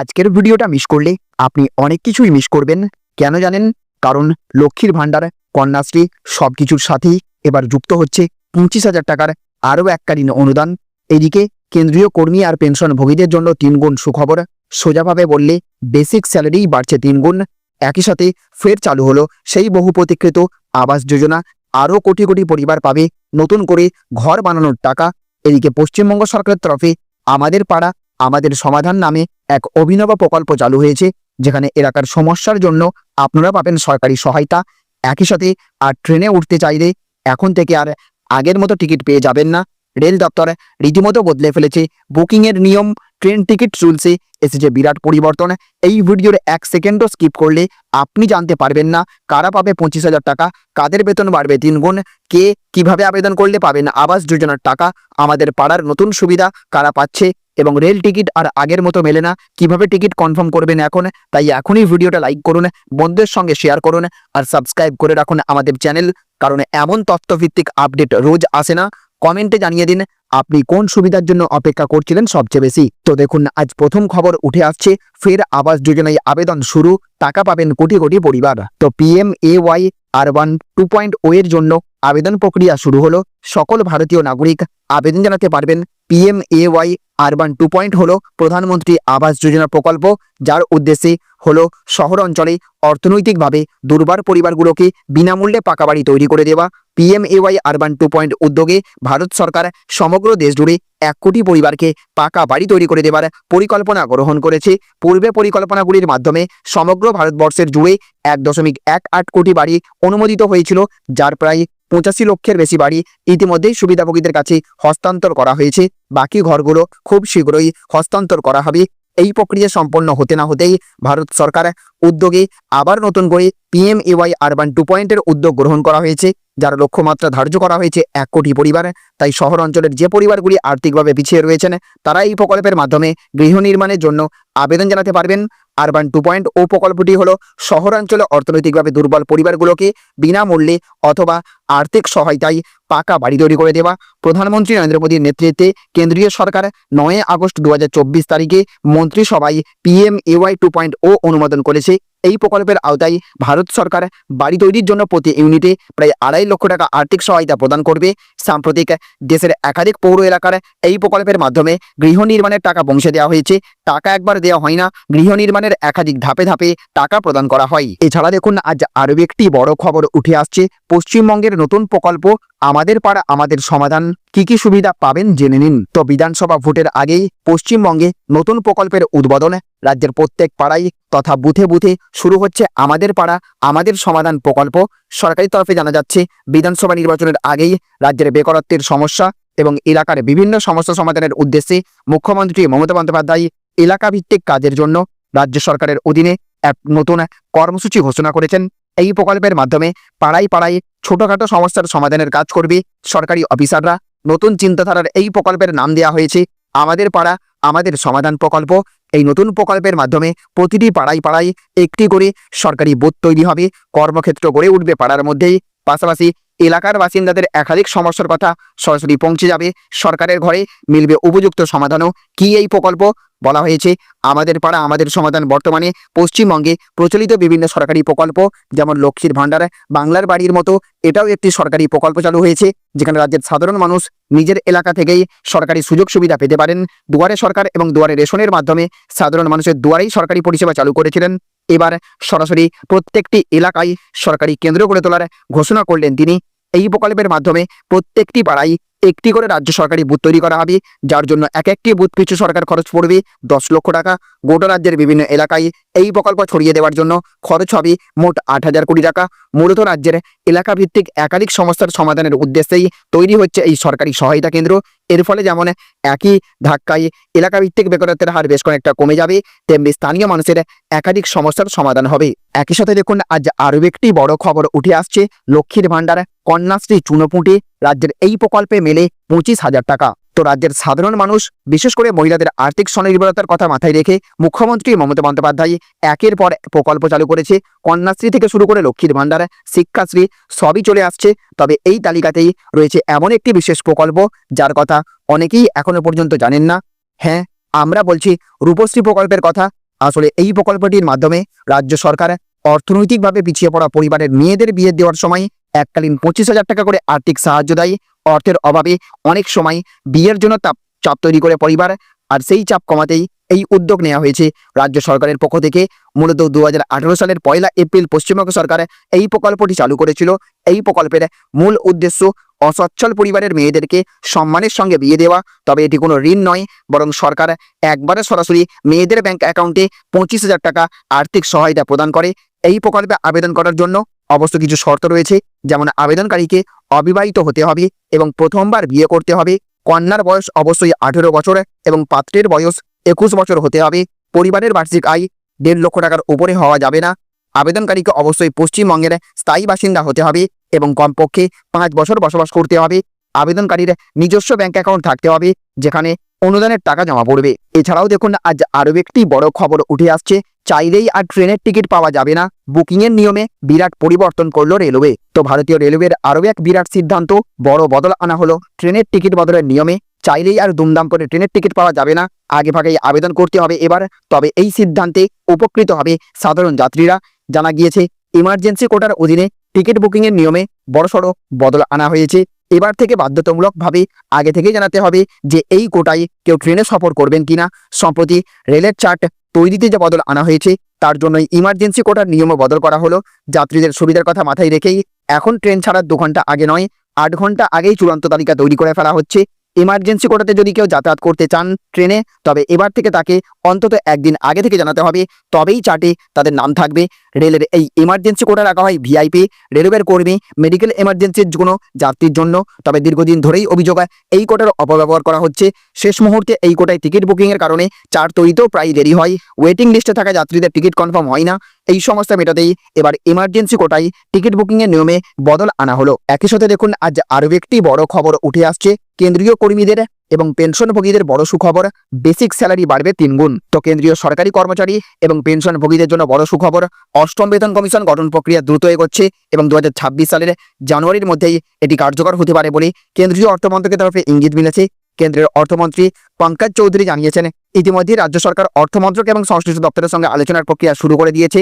আজকের ভিডিওটা মিস করলে আপনি অনেক কিছুই মিস করবেন। কেন জানেন? কারণ লক্ষ্মীর ভাণ্ডার, কন্যাশ্রী সব কিছুর সাথেই এবার যুক্ত হচ্ছে পঁচিশ হাজার টাকার আরও এককালীন অনুদান। এদিকে কেন্দ্রীয় কর্মী আর পেনশনভোগীদের জন্য তিনগুণ সুখবর। সোজাভাবে বললে বেসিক স্যালারি বাড়ছে তিনগুণ একই সাথে ফের চালু হলো সেই বহু প্রতীক্ষিত আবাস যোজনা। আরও কোটি কোটি পরিবার পাবে নতুন করে ঘর বানানোর টাকা। এদিকে পশ্চিমবঙ্গ সরকারের তরফে আমাদের পাড়া, আমাদের সমাধান নামে এক অভিনব প্রকল্প চালু হয়েছে, যেখানে এলাকার সমস্যার জন্য আপনারা পাবেন সরকারি সহায়তা। একই সাথে আর ট্রেনে উঠতে চাইলে এখন থেকে আর আগের মতো টিকিট পেয়ে যাবেন না। রেল দপ্তর রীতিমতো বদলে ফেলেছে। বুকিংয়ের নিয়ম, ট্রেন টিকিট রুলসে এসেছে বিরাট পরিবর্তন। এই ভিডিওর এক সেকেন্ডও স্কিপ করলে আপনি জানতে পারবেন না কারা পাবে পঁচিশ হাজার টাকা, কাদের বেতন বাড়বে তিন গুণ, কে কীভাবে আবেদন করলে পাবেন আবাস যোজনার টাকা, আমাদের পাড়ার নতুন সুবিধা, কারা পাচ্ছে এবং রেল টিকিট আর আগের মতো মেলে না, কীভাবে টিকিট কনফার্ম করবেন এখন, তাই এখনই ভিডিওটা লাইক করুন, বন্ধুদের সঙ্গে শেয়ার করুন আর সাবস্ক্রাইব করে রাখুন আমাদের চ্যানেল কারণ এমন তথ্যভিত্তিক আপডেট রোজ আসে না। কমেন্টে জানিয়ে দিন, আপনি কোন সুবিধার জন্য অপেক্ষা করছিলেন সবচেয়ে বেশি? তো দেখুন, আজ প্রথম খবর উঠে আসছে, ফের আবাস যোজনায় আবেদন শুরু, টাকা পাবেন কোটি কোটি পরিবার। তো পিএম এ ওয়াই আর ওয়ান টু পয়েন্ট ও এর জন্য আবেদন প্রক্রিয়া শুরু হলো। সকল ভারতীয় নাগরিক আবেদন জানাতে পারবেন। PM A Y urban two point হলো প্রধানমন্ত্রী আবাস যোজনা প্রকল্প, যার উদ্দেশ্যে হলো শহর অঞ্চলে অর্থনৈতিকভাবে দুর্বার পরিবারগুলোকে বিনামূল্যে পাকা বাড়ি তৈরি করে দেওয়া। PM A Y urban two point উদ্যোগে ভারত সরকার সমগ্র দেশ জুড়ে এক কোটি পরিবারকে পাকা বাড়ি তৈরি করে দেবার পরিকল্পনা গ্রহণ করেছে। পূর্বে পরিকল্পনাগুলির মাধ্যমে সমগ্র ভারতবর্ষের জুড়ে এক দশমিক এক আট কোটি বাড়ি অনুমোদিত হয়েছিল, যার প্রায় পঁচাশি লক্ষের বেশি বাড়ি ইতিমধ্যেই সুবিধাভোগীদের কাছে হস্তান্তর করা হয়েছে। বাকি ঘরগুলো খুব শীঘ্রই হস্তান্তর করা হবে। এই প্রক্রিয়া সম্পন্ন হতে না হতেই ভারত সরকার উদ্যোগে আবার নতুন করে পিএমএওয়াই আরবান টু পয়েন্টের উদ্যোগ গ্রহণ করা হয়েছে, যার লক্ষ্যমাত্রা ধার্য করা হয়েছে এক কোটি পরিবার। তাই শহর অঞ্চলের যে পরিবারগুলি আর্থিকভাবে পিছিয়ে রয়েছেন, তারা এই প্রকল্পের মাধ্যমে গৃহ নির্মাণের জন্য আবেদন জানাতে পারবেন। আরবান টু পয়েন্ট ও প্রকল্পটি হলো শহরাঞ্চলে অর্থনৈতিকভাবে দুর্বল পরিবারগুলোকে বিনামূল্যে অথবা আর্থিক সহায়তায় পাকা বাড়ি তৈরি করে দেওয়া। প্রধানমন্ত্রী নরেন্দ্র মোদীর নেতৃত্বে কেন্দ্রীয় সরকার নয় আগস্ট দু হাজার চব্বিশ তারিখে মন্ত্রিসভায় PM A Y two point O অনুমোদন করেছে। এই প্রকল্পের আওতায় ভারত সরকার বাড়ি তৈরির জন্য প্রতি ইউনিটে প্রায় আড়াই লক্ষ টাকা আর্থিক সহায়তা প্রদান করবে। সাম্প্রতিক দেশের একাধিক পৌর এলাকার এই প্রকল্পের মাধ্যমে গৃহ নির্মাণের টাকা পৌঁছে দেওয়া হয়েছে। টাকা একবার দেওয়া হয় না, গৃহ নির্মাণের একাধিক ধাপে ধাপে টাকা প্রদান করা হয়। এছাড়া দেখুন, আজ আরও একটি বড় খবর উঠে আসছে। পশ্চিমবঙ্গের নতুন প্রকল্প, আমাদের পাড়া, আমাদের সমাধান। কি কি সুবিধা পাবেন জেনে নিন। তো বিধানসভা ভোটের আগেই পশ্চিমবঙ্গে নতুন প্রকল্পের উদ্বোধন রাজ্যের প্রত্যেক পাড়ায় তথা বুথে বুথে শুরু হচ্ছে আমাদের পাড়া, আমাদের সমাধান প্রকল্প। সরকারি তরফে জানা যাচ্ছে, বিধানসভা নির্বাচনের আগেই রাজ্যের বেকারত্বের সমস্যা এবং এলাকার বিভিন্ন সমস্যা সমাধানের উদ্দেশ্যে মুখ্যমন্ত্রী মমতা বন্দ্যোপাধ্যায় এলাকা ভিত্তিক কাজের জন্য রাজ্য সরকারের অধীনে এক নতুন কর্মসূচি ঘোষণা করেছেন। এই প্রকল্পের মাধ্যমে পাড়ায় পাড়ায় ছোটখাটো সমস্যার সমাধানের কাজ করবে সরকারি অফিসাররা। নতুন চিন্তাধারার এই প্রকল্পের নাম দেওয়া হয়েছে, আমাদের পাড়া, আমাদের সমাধান প্রকল্প। এই নতুন প্রকল্পের মাধ্যমে প্রতিটি পাড়ায় পাড়ায় একটি করে সরকারি বোধ তৈরি হবে। কর্মক্ষেত্র গড়ে উঠবে পাড়ার মধ্যেই। পাশাপাশি এলাকার বাসিন্দাদের একাধিক সমস্যার কথা সরাসরি পৌঁছে যাবে। সরকারের ঘরে মিলবে উপযুক্ত সমাধানও। কি এই প্রকল্প? বলা হয়েছে, আমাদের পাড়া, আমাদের সমাধান বর্তমানে পশ্চিমবঙ্গে প্রচলিত বিভিন্ন সরকারি প্রকল্প, যেমন লক্ষ্মীর ভাণ্ডার, বাংলার বাড়ির মতো এটাও একটি সরকারি প্রকল্প চালু হয়েছে, যেখানে রাজ্যের সাধারণ মানুষ নিজের এলাকা থেকেই সরকারি সুযোগ সুবিধা পেতে পারেন। দুয়ারে সরকার এবং দুয়ারে রেশনের মাধ্যমে সাধারণ মানুষের দুয়ারেই সরকারি পরিষেবা চালু করেছিলেন। এবার সরাসরি প্রত্যেকটি এলাকায় সরকারি কেন্দ্র গড়ে তোলার ঘোষণা করলেন তিনি। এই প্রকল্পের মাধ্যমে প্রত্যেকটি পাড়ায় একটি করে রাজ্য সরকারি বুথ তৈরি করা হবে, যার জন্য এক একটি বুথ পিছু সরকার খরচ পড়বে দশ লক্ষ টাকা। গোটা রাজ্যের বিভিন্ন এলাকায় এই প্রকল্প ছড়িয়ে দেওয়ার জন্য খরচ হবে মোট আট হাজার কোটি টাকা। মূলত রাজ্যের এলাকাভিত্তিক একাধিক সমস্যার সমাধানের উদ্দেশ্যেই তৈরি হচ্ছে এই সরকারি সহায়তা কেন্দ্র। এর ফলে যেমন একই ধাক্কায় এলাকা ভিত্তিক বেকারত্বের হার বেশ কয়েকটা কমে যাবে, তেমনি স্থানীয় মানুষের একাধিক সমস্যার সমাধান হবে। একই সাথে দেখুন, আজ আরও একটি বড় খবর উঠে আসছে, লক্ষ্মীর ভাণ্ডার, কন্যাশ্রী চুনোপুঁটি, রাজ্যের এই প্রকল্পে মেলে পঁচিশ হাজার টাকা। তো রাজ্যের সাধারণ মানুষ, বিশেষ করে মহিলাদের আর্থিক স্বনির্ভরতার কথা মাথায় রেখে মুখ্যমন্ত্রী মমতা বন্দ্যোপাধ্যায় একের পর প্রকল্প চালু করেছে। কন্যাশ্রী থেকে শুরু করে লক্ষ্মীর ভাণ্ডার, শিক্ষাশ্রী সবই চলে আসছে। তবে এই তালিকাতেই রয়েছে এমন একটি বিশেষ প্রকল্প, যার কথা অনেকেই এখনও পর্যন্ত জানেন না। হ্যাঁ আমরা বলছি রূপশ্রী প্রকল্পের কথা। আসলে এই প্রকল্পটির মাধ্যমে রাজ্য সরকার অর্থনৈতিকভাবে পিছিয়ে পড়া পরিবারের মেয়েদের বিয়ে দেওয়ার সময় এককালীন পঁচিশ হাজার টাকা করে আর্থিক সাহায্য দেয়। অর্থের অভাবে অনেক সময় বিয়ের জন্য তাপ চাপ তৈরি করে পরিবার আর সেই চাপ কমাতেই এই উদ্যোগ নেওয়া হয়েছে। রাজ্য সরকারের পক্ষ থেকে মূলত দু হাজার আঠেরো সালের পয়লা এপ্রিল পশ্চিমবঙ্গ সরকার এই প্রকল্পটি চালু করেছিল। এই প্রকল্পের মূল উদ্দেশ্য অসচ্ছল পরিবারের মেয়েদেরকে সম্মানের সঙ্গে বিয়ে দেওয়া। তবে এটি কোনো ঋণ নয়, বরং সরকার একবারে সরাসরি মেয়েদের ব্যাংক অ্যাকাউন্টে পঁচিশ হাজার টাকা আর্থিক সহায়তা প্রদান করে। এই প্রকল্পে আবেদন করার জন্য অবশ্য কিছু শর্ত রয়েছে, যেমন আবেদনকারীকে অবিবাহিত হতে হবে এবং প্রথমবার বিয়ে করতে হবে। কন্যার বয়স অবশ্যই আঠেরো বছর এবং পাত্রের বয়স একুশ বছর হতে হবে। পরিবারের বার্ষিক আয় দেড় লক্ষ টাকার উপরে হওয়া যাবে না। আবেদনকারীকে অবশ্যই পশ্চিমবঙ্গের স্থায়ী বাসিন্দা হতে হবে এবং কমপক্ষে পাঁচ বছর বসবাস করতে হবে। আবেদনকারীর নিজস্ব ব্যাংক অ্যাকাউন্ট থাকতে হবে, যেখানে অনুদানের টাকা জমা পড়বে। এছাড়াও দেখুন, আজ আরও একটি বড় খবর উঠে আসছে। চাইলেই আর ট্রেনের টিকিট পাওয়া যাবে না। বুকিংয়ের নিয়মে বিরাট পরিবর্তন করল রেলওয়ে। তো ভারতীয় রেলওয়ের আরও এক বিরাট সিদ্ধান্ত, বড় বদল আনা হলো। ট্রেনের টিকিট বদলের নিয়মে চাইলেই আর দুমদাম করে ট্রেনের টিকিট পাওয়া যাবে না। আগে ভাগেই আবেদন করতে হবে এবার। তবে এই সিদ্ধান্তে উপকৃত হবে সাধারণ যাত্রীরা। জানা গিয়েছে, ইমার্জেন্সি কোটার অধীনে টিকিট বুকিংয়ের নিয়মে বড়সড় বদল আনা হয়েছে। এবার থেকে বাধ্যতামূলকভাবে আগে থেকেই জানাতে হবে যে এই কোটায় কেউ ট্রেনে সফর করবেন কিনা। সম্প্রতি রেলের চার্ট তৈরিতে যে বদল আনা হয়েছে, তার জন্য ইমার্জেন্সি কোটার নিয়মও বদল করা হলো। যাত্রীদের সুবিধার কথা মাথায় রেখেই এখন ট্রেন ছাড়ার দু ঘণ্টা আগে নয়, আট ঘণ্টা আগেই চূড়ান্ত তালিকা তৈরি করে ফেলা হচ্ছে। ইমার্জেন্সি কোটাতে যদি কেউ যাতায়াত করতে চান ট্রেনে, তবে এবার থেকে তাকে অন্তত একদিন আগে থেকে জানাতে হবে। তবেই চার্টে তাদের নাম থাকবে। রেলের এই ইমার্জেন্সি কোটা রাখা হয় ভিআইপি রেলওয়ের কর্মী মেডিকেল এমার্জেন্সির কোনো যাত্রীর জন্য। তবে দীর্ঘদিন ধরেই অভিযোগ হয়, এই কোটার অপব্যবহার করা হচ্ছে। শেষ মুহূর্তে এই কোটায় টিকিট বুকিংয়ের কারণে চার্ট তৈরিতেও প্রায় দেরি হয়। ওয়েটিং লিস্টে থাকা যাত্রীদের টিকিট কনফার্ম হয় না। এই সমস্যা মেটাতেই এবার ইমার্জেন্সি কোটায় টিকিট বুকিংয়ের নিয়মে বদল আনা হলো। একই সাথে দেখুন, আজ আরও একটি বড় খবর উঠে আসছে। কেন্দ্রীয় কর্মীদের এবং পেনশনভোগীদের বড় সুখবর বেসিক স্যালারি বাড়বে তিনগুণ তো কেন্দ্রীয় সরকারি কর্মচারী এবং পেনশনভোগীদের জন্য বড় সুখবর, অষ্টম বেতন কমিশন গঠন প্রক্রিয়া দ্রুত এগোচ্ছে এবং দু হাজার ছাব্বিশ সালের জানুয়ারির মধ্যেই এটি কার্যকর হতে পারে বলে কেন্দ্রীয় অর্থমন্ত্রকের তরফে ইঙ্গিত মিলেছে। কেন্দ্রের অর্থমন্ত্রী পঙ্কজ চৌধুরী জানিয়েছেন ইতিমধ্যে রাজ্য সরকার অর্থমন্ত্রক এবং সংশ্লিষ্ট দপ্তরের সঙ্গে আলোচনার প্রক্রিয়া শুরু করে দিয়েছে।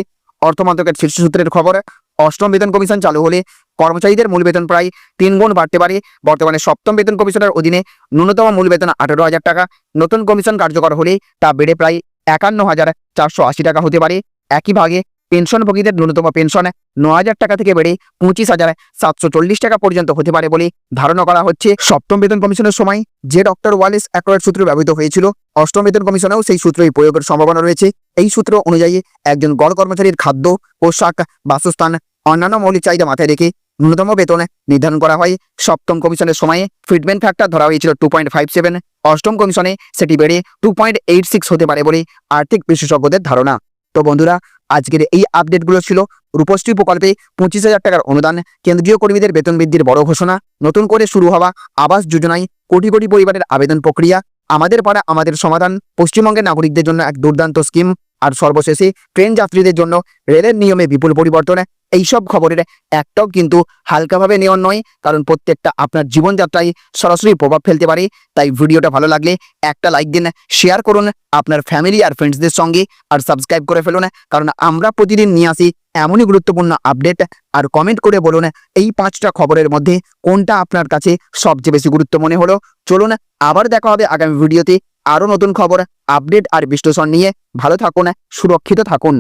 অর্থমন্ত্রকের শীর্ষ সূত্রের খবর অষ্টম বেতন কমিশন চালু হলে কর্মচারীদের মূল বেতন প্রায় তিন গুণ বাড়তে পারে। বর্তমানে সপ্তম বেতন কমিশনের অধীনে ন্যূনতম মূল বেতন আঠারো হাজার টাকা। নতুন কমিশন কার্যকর হলে তা বেড়ে প্রায় একান্ন হাজার চারশো আশি টাকা হতে পারে। একই ভাগে পেনশনভোগীদের ন্যূনতম পেনশন ন হাজার টাকা থেকে বেড়ে পঁচিশ হাজার সাতশো চল্লিশ টাকা পর্যন্ত হতে পারে বলে ধারণা করা হচ্ছে। সপ্তম বেতন কমিশনের সময় যে ডক্টর ওয়ালেস অ্যাকোয়ার্ড সূত্র ব্যবহৃত হয়েছিল, অষ্টম বেতন কমিশনেও সেই সূত্রই প্রয়োগের সম্ভাবনা রয়েছে। এই সূত্র অনুযায়ী একজন গড় কর্মচারীর খাদ্য, পোশাক, বাসস্থান, অন্যান্য মৌলিক চাহিদা মাথায় রেখে ন্যূনতম বেতন নির্ধারণ করা হয়। সপ্তম কমিশনের সময়ে ফিটমেন্ট ফ্যাক্টর ধরা হয়েছিল টু পয়েন্ট ফাইভ সেভেন। অষ্টম কমিশনে সেটি বেড়ে টু পয়েন্ট এইট সিক্স হতে পারে বলে আর্থিক বিশেষজ্ঞদের ধারণা। তো বন্ধুরা আজকের এই আপডেটগুলো ছিল রূপশ্রী প্রকল্পে পঁচিশ হাজার টাকার অনুদান, কেন্দ্রীয় কর্মীদের বেতন বৃদ্ধির বড় ঘোষণা, নতুন করে শুরু হওয়া আবাস যোজনায় কোটি কোটি পরিবারের আবেদন প্রক্রিয়া, আমাদের পাড়া আমাদের সমাধান, পশ্চিমবঙ্গের নাগরিকদের জন্য এক দুর্দান্ত স্কিম আর সর্বশেষে ট্রেন যাত্রীদের জন্য রেলের নিয়মে বিপুল পরিবর্তন। এইসব খবরের একটাও কিন্তু হালকাভাবে নেওয়ার নয়, কারণ প্রত্যেকটা আপনার জীবনযাত্রায় সরাসরি প্রভাব ফেলতে পারে। তাই ভিডিওটা ভালো লাগলে একটা লাইক দিন, শেয়ার করুন আপনার ফ্যামিলি আর ফ্রেন্ডসদের সঙ্গে আর সাবস্ক্রাইব করে ফেলুন, কারণ আমরা প্রতিদিন নিয়ে আসি এমনই গুরুত্বপূর্ণ আপডেট আর কমেন্ট করে বলুন এই পাঁচটা খবরের মধ্যে কোনটা আপনার কাছে সবচেয়ে বেশি গুরুত্ব মনে হলো। চলুন আবার দেখা হবে আগামী ভিডিওতে আরও নতুন খবর আপডেট আর বিশ্লেষণ নিয়ে ভালো থাকুন সুরক্ষিত থাকুন।